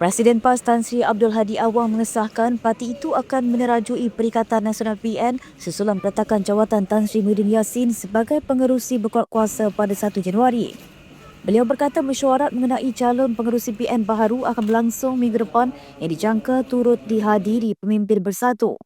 Presiden PAS Tan Sri Abdul Hadi Awang mengesahkan parti itu akan menerajui Perikatan Nasional PN susulan peletakan jawatan Tan Sri Muhyiddin Yassin sebagai pengerusi berkuat kuasa pada 1 Januari. Beliau berkata mesyuarat mengenai calon pengerusi PN baharu akan berlangsung minggu depan yang dijangka turut dihadiri pemimpin bersatu.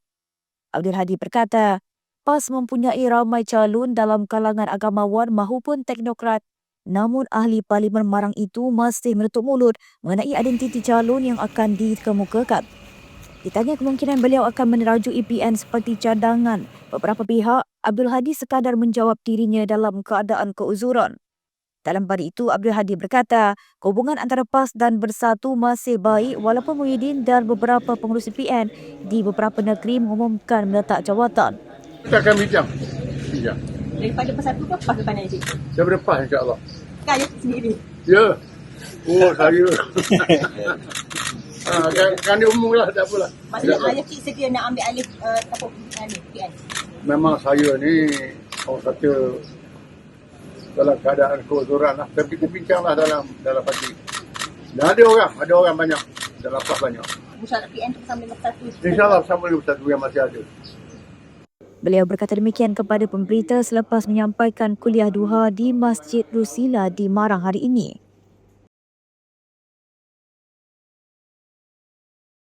Abdul Hadi berkata, PAS mempunyai ramai calon dalam kalangan agamawan maupun teknokrat Namun ahli parlimen Marang itu masih menutup mulut mengenai identiti calon yang akan dikemukakan. Ditanya kemungkinan beliau akan meneraju EPN seperti cadangan beberapa pihak, Abdul Hadi sekadar menjawab dirinya dalam keadaan keuzuran. Dalam pada itu, Abdul Hadi berkata, hubungan antara PAS dan Bersatu masih baik walaupun Muhyiddin dan beberapa pengurus EPN di beberapa negeri mengumumkan meletak jawatan. Kita akan bincang. Bincang. Daripada persatu ke PAS depan cik? Daripada PAS insyaAllah. Kan ayah sendiri. Ya. Oh, saya. ha, kan, kan dia umum lah, tak apalah. Maksudnya ayah cik sedia nak ambil alih uh, apa ni PN. Memang saya ni, orang kata, dalam keadaan keuzuran lah. Tapi kita bincang lah dalam dalam parti. Dan ada orang, ada orang banyak. Dalam PAS banyak. Musyawarah PN tu bersama dengan persatu. InsyaAllah bersama dengan bersatu yang masih ada. Beliau berkata demikian kepada pemberita selepas menyampaikan kuliah duha di Masjid Rusila di Marang hari ini.